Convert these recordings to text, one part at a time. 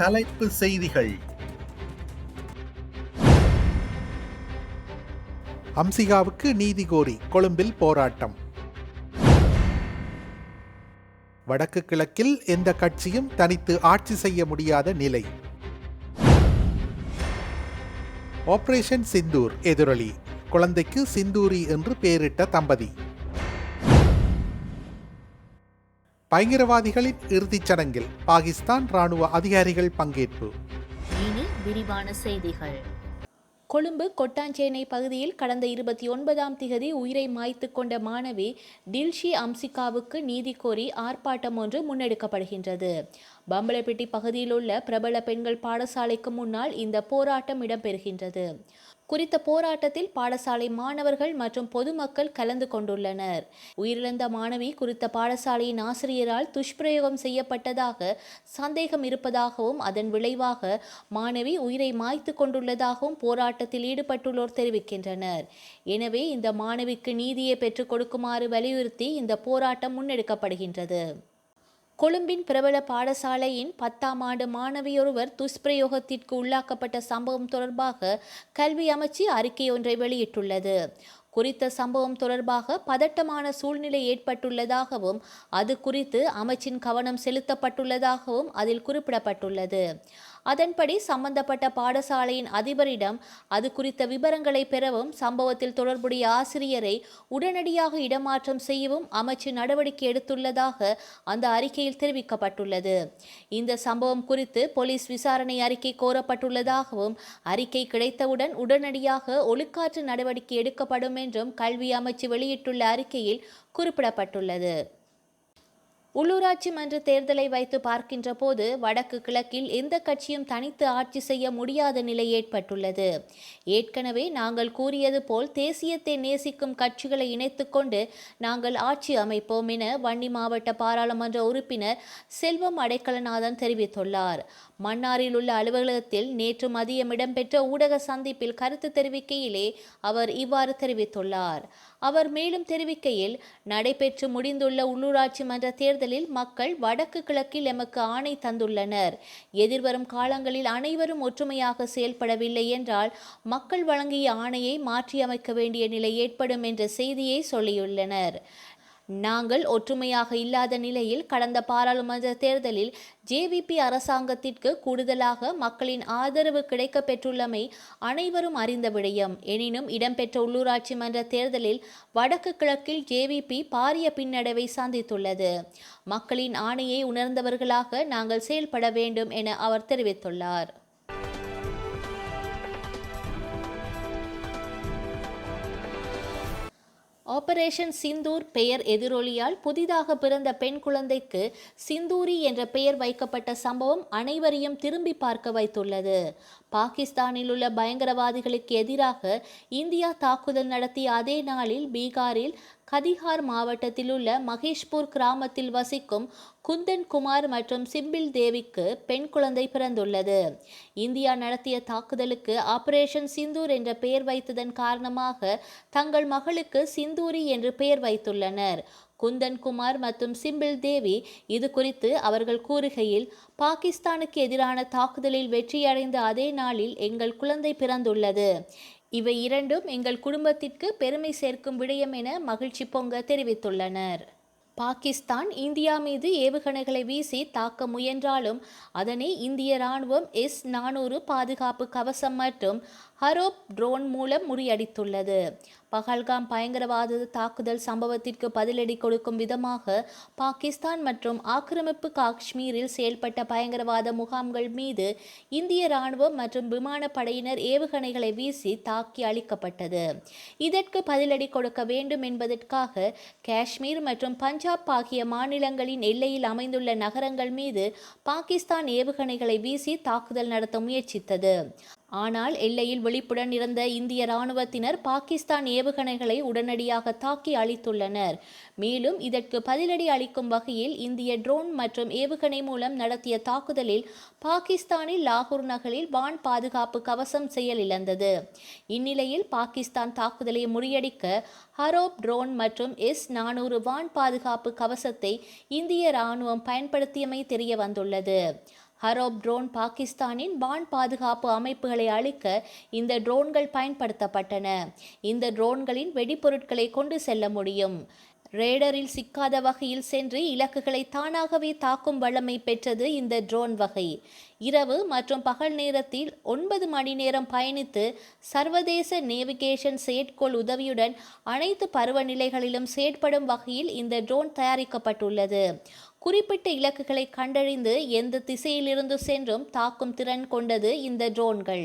தலைப்பு செய்திகள். அம்சிகாவுக்கு நீதி கோரி கொழும்பில் போராட்டம். வடக்கு கிழக்கில் எந்த கட்சியும் தனித்து ஆட்சி செய்ய முடியாத நிலை. ஆபரேஷன் சிந்தூர் எதிரொலி. குழந்தைக்கு சிந்தூரி என்று பெயரிட்ட தம்பதி. பயங்கரவாதிகளின் இறுதிச் சடங்கில் பாகிஸ்தான் ராணுவ அதிகாரிகள் பங்கேற்பு. இனி விரிவான செய்திகள். கொழும்பு கொட்டாஞ்சேனை பகுதியில் கடந்த இருபத்தி ஒன்பதாம் திகதி உயிரை மாய்த்து கொண்ட மாணவி டில்ஷி அம்சிகாவுக்கு நீதி கோரி ஆர்ப்பாட்டம் ஒன்று முன்னெடுக்கப்படுகின்றது. பம்பலப்பட்டி பகுதியில் உள்ள பிரபல பெண்கள் பாடசாலைக்கு முன்னால் இந்த போராட்டம் இடம்பெறுகின்றது. குறித்த போராட்டத்தில் பாடசாலை மாணவர்கள் மற்றும் பொதுமக்கள் கலந்து கொண்டுள்ளனர். உயிரிழந்த மாணவி குறித்த பாடசாலையின் ஆசிரியரால் துஷ்பிரயோகம் செய்யப்பட்டதாக சந்தேகம் இருப்பதாகவும் அதன் விளைவாக மாணவி உயிரை மாய்த்து கொண்டுள்ளதாகவும் போராட்டத்தில் ஈடுபட்டுள்ளோர் தெரிவிக்கின்றனர். எனவே இந்த மாணவிக்கு நீதியை பெற்றுக் கொடுக்குமாறு வலியுறுத்தி இந்த போராட்டம் முன்னெடுக்கப்படுகின்றது. கொழும்பின் பிரபல பாடசாலையின் பத்தாம் ஆண்டு மாணவியொருவர் துஷ்பிரயோகத்திற்கு உள்ளாக்கப்பட்ட சம்பவம் தொடர்பாக கல்வி அமைச்சு அறிக்கை ஒன்றை வெளியிட்டுள்ளது. குறித்த சம்பவம் தொடர்பாக பதட்டமான சூழ்நிலை ஏற்பட்டுள்ளதாகவும் அது குறித்து அமைச்சின் கவனம் செலுத்தப்பட்டுள்ளதாகவும் அதில் குறிப்பிடப்பட்டுள்ளது. அதன்படி சம்பந்தப்பட்ட பாடசாலையின் அதிபரிடம் அது குறித்த விவரங்களை பெறவும் சம்பவத்தில் தொடர்புடைய ஆசிரியரை உடனடியாக இடமாற்றம் செய்யவும் அமைச்சு நடவடிக்கை எடுத்துள்ளதாக அந்த அறிக்கையில் தெரிவிக்கப்பட்டுள்ளது. இந்த சம்பவம் குறித்து போலீஸ் விசாரணை அறிக்கை கோரப்பட்டுள்ளதாகவும் அறிக்கை கிடைத்தவுடன் உடனடியாக ஒழுக்காற்று நடவடிக்கை எடுக்கப்படும் என்றும் கல்வி அமைச்சு வெளியிட்டுள்ள அறிக்கையில் குறிப்பிடப்பட்டுள்ளது. உள்ளூராட்சி மன்ற தேர்தலை வைத்து பார்க்கின்ற போது வடக்கு கிழக்கில் எந்த கட்சியும் தனித்து ஆட்சி செய்ய முடியாத நிலை ஏற்பட்டுள்ளது. ஏற்கனவே நாங்கள் கூறியது போல் தேசியத்தை நேசிக்கும் கட்சிகளை இணைத்துக்கொண்டு நாங்கள் ஆட்சி அமைப்போம் என வன்னி மாவட்ட பாராளுமன்ற உறுப்பினர் செல்வம் அடைக்கலநாதன் தெரிவித்துள்ளார். மன்னாரில் உள்ள அலுவலகத்தில் நேற்று மதியம் இடம்பெற்ற ஊடக சந்திப்பில் கருத்து தெரிவிக்கையிலே அவர் இவ்வாறு தெரிவித்துள்ளார். அவர் மேலும் தெரிவிக்கையில் நடைபெற்று முடிந்துள்ள உள்ளூராட்சி மன்ற தேர்தலில் மக்கள் வடக்கு கிழக்கில் எமக்கு ஆணை தந்துள்ளனர். எதிர்வரும் காலங்களில் அனைவரும் ஒற்றுமையாக செயல்படவில்லை என்றால் மக்கள் வழங்கிய ஆணையை மாற்றியமைக்க வேண்டிய நிலை ஏற்படும் என்ற செய்தியை சொல்லியுள்ளனர். நாங்கள் ஒற்றுமையாக இல்லாத நிலையில் கடந்த பாராளுமன்ற தேர்தலில் ஜேவிபி அரசாங்கத்திற்கு கூடுதலாக மக்களின் ஆதரவு கிடைக்க பெற்றுள்ளமை அனைவரும் அறிந்த விடயம். எனினும் இடம்பெற்ற உள்ளூராட்சி மன்ற தேர்தலில் வடக்கு கிழக்கில் ஜேவிபி பாரிய பின்னடைவை சந்தித்துள்ளது. மக்களின் ஆணையை உணர்ந்தவர்களாக நாங்கள் செயல்பட வேண்டும் என அவர் தெரிவித்துள்ளார். ஆபரேஷன் சிந்தூர் பெயர் எதிரொலியால் புதிதாக பிறந்த பெண் குழந்தைக்கு சிந்தூரி என்ற பெயர் வைக்கப்பட்ட சம்பவம் அனைவரையும் திரும்பி பார்க்க வைத்துள்ளது. பாகிஸ்தானில் உள்ள பயங்கரவாதிகளுக்கு எதிராக இந்தியா தாக்குதல் நடத்திய அதே நாளில் பீகாரில் கதிஹார் மாவட்டத்தில் உள்ள மகேஷ்பூர் கிராமத்தில் வசிக்கும் குந்தன் குமார் மற்றும் சிம்பிள் தேவிக்கு பெண் குழந்தை பிறந்துள்ளது. இந்தியா நடத்திய தாக்குதலுக்கு ஆபரேஷன் சிந்தூர் என்ற பெயர் வைத்ததன் காரணமாக தங்கள் மகளுக்கு சிந்தூரி என்று பெயர் வைத்துள்ளனர். குந்தன் குமார் மற்றும் சிம்பிள் தேவி இது குறித்து அவர்கள் கூறுகையில் பாகிஸ்தானுக்கு எதிரான தாக்குதலில் வெற்றியடைந்த அதே நாளில் எங்கள் குழந்தை பிறந்துள்ளது. இவை இரண்டும் எங்கள் குடும்பத்திற்கு பெருமை சேர்க்கும் விடயம் என மகிழ்ச்சி பொங்க தெரிவித்துள்ளனர். பாகிஸ்தான் இந்தியா மீது ஏவுகணைகளை வீசி தாக்க முயன்றாலும் அதனை இந்திய ராணுவம் எஸ் நானூறு பாதுகாப்பு கவசம் மற்றும் ஹரோப் ட்ரோன் மூலம் முறியடித்துள்ளது. பகல்காம் பயங்கரவாத தாக்குதல் சம்பவத்திற்கு பதிலடி கொடுக்கும் விதமாக பாகிஸ்தான் மற்றும் ஆக்கிரமிப்பு காஷ்மீரில் செயல்பட்ட பயங்கரவாத முகாம்கள் மீது இந்திய ராணுவம் மற்றும் விமானப்படையினர் ஏவுகணைகளை வீசி தாக்கி அளிக்கப்பட்டது இதற்கு பதிலடி கொடுக்க வேண்டும் என்பதற்காக காஷ்மீர் மற்றும் பஞ்சாப் ஆகிய மாநிலங்களின் எல்லையில் அமைந்துள்ள நகரங்கள் மீது பாகிஸ்தான் ஏவுகணைகளை வீசி தாக்குதல் நடத்த முயற்சித்தது. ஆனால் எல்லையில் விழிப்புடன் இருந்த இந்திய ராணுவத்தினர் பாகிஸ்தான் ஏவுகணைகளை உடனடியாக தாக்கி அழித்துள்ளனர். மேலும் இதற்கு பதிலடி அளிக்கும் வகையில் இந்திய ட்ரோன் மற்றும் ஏவுகணை மூலம் நடத்திய தாக்குதலில் பாகிஸ்தானில் லாகூர் நகரில் வான் பாதுகாப்பு கவசம் செயலிழந்தது. இந்நிலையில் பாகிஸ்தான் தாக்குதலை முறியடிக்க ஹரோப் ட்ரோன் மற்றும் எஸ் நானூறு வான் பாதுகாப்பு கவசத்தை இந்திய ராணுவம் பயன்படுத்தியமை தெரிய வந்துள்ளது ஹரோப் ட்ரோன் பாகிஸ்தானின் வான் பாதுகாப்பு அமைப்புகளை அழிக்க இந்த ட்ரோன்கள் பயன்படுத்தப்பட்டன. இந்த ட்ரோன்களின் வெடிபொருட்களை கொண்டு செல்ல முடியும். ரேடரில் சிக்காத வகையில் சென்று இலக்குகளை தானாகவே தாக்கும் வல்லமை பெற்றது இந்த ட்ரோன் வகை. இரவு மற்றும் பகல் நேரத்தில் ஒன்பது மணி நேரம் பயணித்து சர்வதேச நேவிகேஷன் செயற்கோள் உதவியுடன் அனைத்து பருவநிலைகளிலும் செயற்படும் வகையில் இந்த ட்ரோன் தயாரிக்கப்பட்டுள்ளது. குறிப்பிட்ட இலக்குகளை கண்டறிந்து எந்த திசையிலிருந்து சென்றும் தாக்கும் திறன் கொண்டது இந்த ட்ரோன்கள்.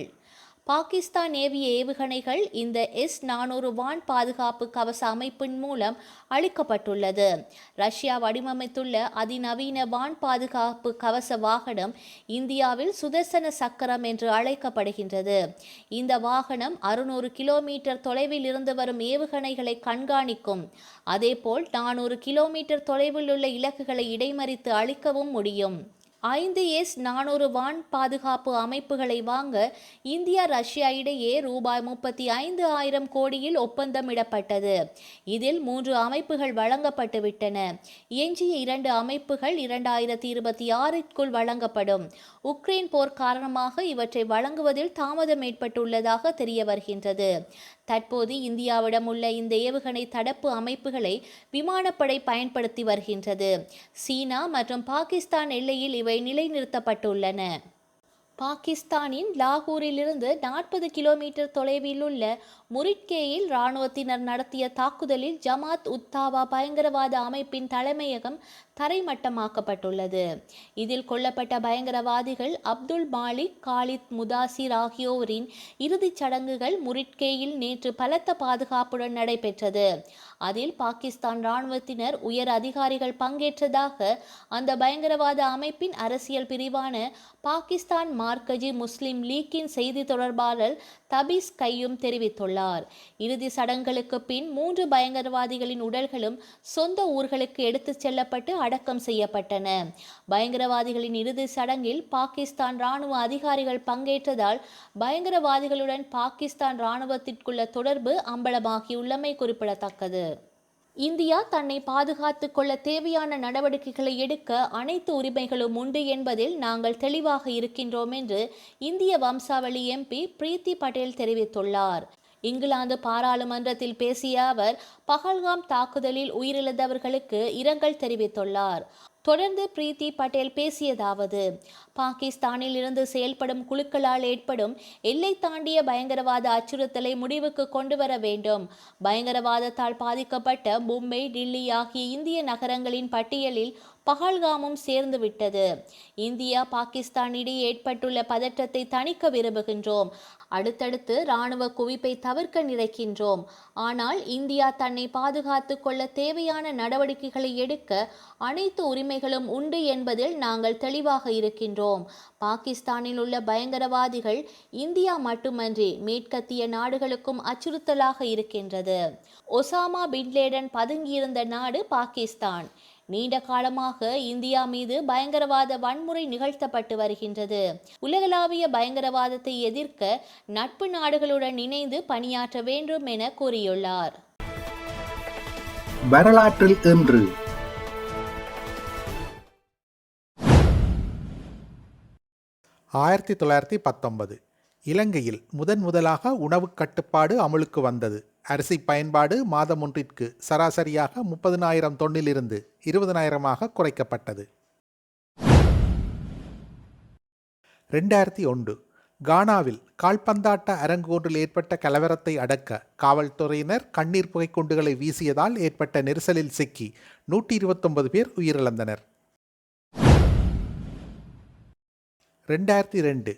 பாகிஸ்தான் ஏவிய ஏவுகணைகள் இந்த எஸ் நானூறு வான் பாதுகாப்பு கவச அமைப்பின் மூலம் அளிக்கப்பட்டுள்ளது. ரஷ்யா வடிவமைத்துள்ள அதிநவீன வான் பாதுகாப்பு கவச வாகனம் இந்தியாவில் சுதர்சன சக்கரம் என்று அழைக்கப்படுகின்றது. இந்த வாகனம் அறுநூறு கிலோமீட்டர் தொலைவில் இருந்து வரும் ஏவுகணைகளை கண்காணிக்கும். அதேபோல் நானூறு கிலோமீட்டர் தொலைவில் உள்ள இலக்குகளை இடைமறித்து அழிக்கவும் முடியும். ஐந்து எஸ் நானூறு வான் பாதுகாப்பு அமைப்புகளை வாங்க இந்தியா ரஷ்யா இடையே ரூபாய் முப்பத்தி ஐந்து ஆயிரம் கோடியில் ஒப்பந்தமிடப்பட்டது. இதில் மூன்று அமைப்புகள் வழங்கப்பட்டுவிட்டன எஞ்சிய இரண்டு அமைப்புகள் இரண்டாயிரத்தி இருபத்தி ஆறிற்குள் வழங்கப்படும். உக்ரைன் போர் காரணமாக இவற்றை வழங்குவதில் தாமதம் ஏற்பட்டுள்ளதாக தெரிய வருகின்றது. தற்போது இந்தியாவிடம் உள்ள இந்த ஏவுகணை தடுப்பு அமைப்புகளை விமானப்படை பயன்படுத்தி வருகின்றது. சீனா மற்றும் பாகிஸ்தான் எல்லையில் இவை நிலைநிறுத்தப்பட்டுள்ளன. பாகிஸ்தானின் லாகூரிலிருந்து நாற்பது கிலோமீட்டர் தொலைவில் உள்ள முரிட்கேயில் இராணுவத்தினர் நடத்திய தாக்குதலில் ஜமாத் உத்தாவா பயங்கரவாத அமைப்பின் தலைமையகம் தரைமட்டமாக்கப்பட்டுள்ளது. இதில் கொல்லப்பட்ட பயங்கரவாதிகள் அப்துல் மாலிக் காலித் முதாசிர் ஆகியோரின் இறுதிச் சடங்குகள் முரிட்கேயில் நேற்று பலத்த பாதுகாப்புடன் நடைபெற்றது. அதில் பாகிஸ்தான் இராணுவத்தினர் உயர் அதிகாரிகள் பங்கேற்றதாக அந்த பயங்கரவாத அமைப்பின் அரசியல் பிரிவான பாகிஸ்தான் மார்க்கஜி முஸ்லிம் லீக்கின் செய்தி தொடர்பாளர் தபீஸ் கையும் தெரிவித்துள்ளார். இறுதி சடங்குகளுக்கு பின் மூன்று பயங்கரவாதிகளின் உடல்களும் சொந்த ஊர்களுக்கு எடுத்துச் செல்லப்பட்டு அடக்கம் செய்யப்பட்டன. பயங்கரவாதிகளின் இறுதி சடங்கில் பாகிஸ்தான் ராணுவ அதிகாரிகள் பங்கேற்றதால் பயங்கரவாதிகளுடன் பாகிஸ்தான் ராணுவத்திற்குள்ள தொடர்பு அம்பலமாகியுள்ளமை குறிப்பிடத்தக்கது. இந்தியா தன்னை பாதுகாத்து கொள்ள தேவையான நடவடிக்கைகளை எடுக்க அனைத்து உரிமைகளும் உண்டு என்பதில் நாங்கள் தெளிவாக இருக்கின்றோம் என்று இந்திய வம்சாவளி எம்பி பிரீத்தி பட்டேல் தெரிவித்துள்ளார். இங்கிலாந்து பாராளுமன்றத்தில் பேசிய அவர் பகல்காம் தாக்குதலில் உயிரிழந்தவர்களுக்கு இரங்கல் தெரிவித்துள்ளார். தொடர்ந்து பிரீத்தி பட்டேல் பேசியதாவது பாகிஸ்தானில் இருந்து செயல்படும் குழுக்களால் ஏற்படும் எல்லை தாண்டிய பயங்கரவாத அச்சுறுத்தலை முடிவுக்கு கொண்டு வர வேண்டும். பயங்கரவாதத்தால் பாதிக்கப்பட்ட மும்பை டில்லி ஆகிய இந்திய நகரங்களின் பட்டியலில் பகல்காமும் சேர்ந்து விட்டது. இந்தியா பாகிஸ்தான் இடையே ஏற்பட்டுள்ள பதற்றத்தை தணிக்க விரும்புகின்றோம். அடுத்தடுத்து இராணுவ குவிப்பை தவிர்க்க நினைக்கின்றோம். ஆனால் இந்தியா தன்னை பாதுகாத்து கொள்ள தேவையான நடவடிக்கைகளை எடுக்க அனைத்து உரிமைகளும் உண்டு என்பதில் நாங்கள் தெளிவாக இருக்கின்றோம். பாகிஸ்தானில் உள்ள பயங்கரவாதிகள் இந்தியா மட்டுமன்றி மேற்கத்திய நாடுகளுக்கும் அச்சுறுத்தலாக இருக்கின்றது. ஒசாமா பின்லேடன் பதுங்கியிருந்த நாடு பாகிஸ்தான். நீண்ட காலமாக இந்தியா மீது பயங்கரவாத வன்முறை நிகழ்த்தப்பட்டு வருகின்றது. உலகளாவிய பயங்கரவாதத்தை எதிர்க்க நட்பு நாடுகளுடன் இணைந்து பணியாற்ற வேண்டும் என கூறியுள்ளார். வரலாற்றில் இன்று. ஆயிரத்தி தொள்ளாயிரத்தி பத்தொன்பது. இலங்கையில் முதன் முதலாக உணவுக் கட்டுப்பாடு அமலுக்கு வந்தது. அரிசி பயன்பாடு மாதம் ஒன்றிற்கு சராசரியாக முப்பதினாயிரம் தொன்னிலிருந்து இருபதனாயிரமாக குறைக்கப்பட்டது. ரெண்டாயிரத்தி ஒன்று கானாவில் கால்பந்தாட்ட அரங்கு ஒன்றில் ஏற்பட்ட கலவரத்தை அடக்க காவல்துறையினர் கண்ணீர் புகைக்குண்டுகளை வீசியதால் ஏற்பட்ட நெரிசலில் சிக்கி நூற்றி இருபத்தொன்பது பேர் உயிரிழந்தனர். ரெண்டாயிரத்தி ரெண்டு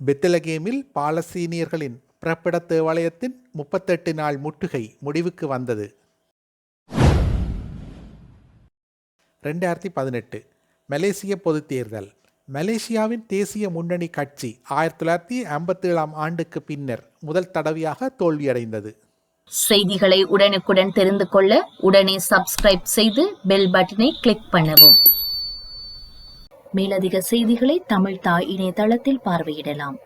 பெத்தலகேமில் பாலஸ்தீனியர்களின் பிறப்பிட தேவாலயத்தின் முப்பத்தெட்டு நாள் முற்றுகை முடிவுக்கு வந்தது. ரெண்டாயிரத்தி பதினெட்டு மலேசிய பொதுத் தேர்தல். மலேசியாவின் தேசிய முன்னணி கட்சி ஆயிரத்தி தொள்ளாயிரத்தி ஐம்பத்தி ஏழாம் ஆண்டுக்கு பின்னர் முதல் தடவையாக தோல்வியடைந்தது. செய்திகளை உடனுக்குடன் தெரிந்து கொள்ள உடனே சப்ஸ்கிரைப் செய்து பெல் பட்டனை கிளிக் பண்ணவும். மேலதிக செய்திகளை தமிழ் தாய் இணையதளத்தில் பார்வையிடலாம்.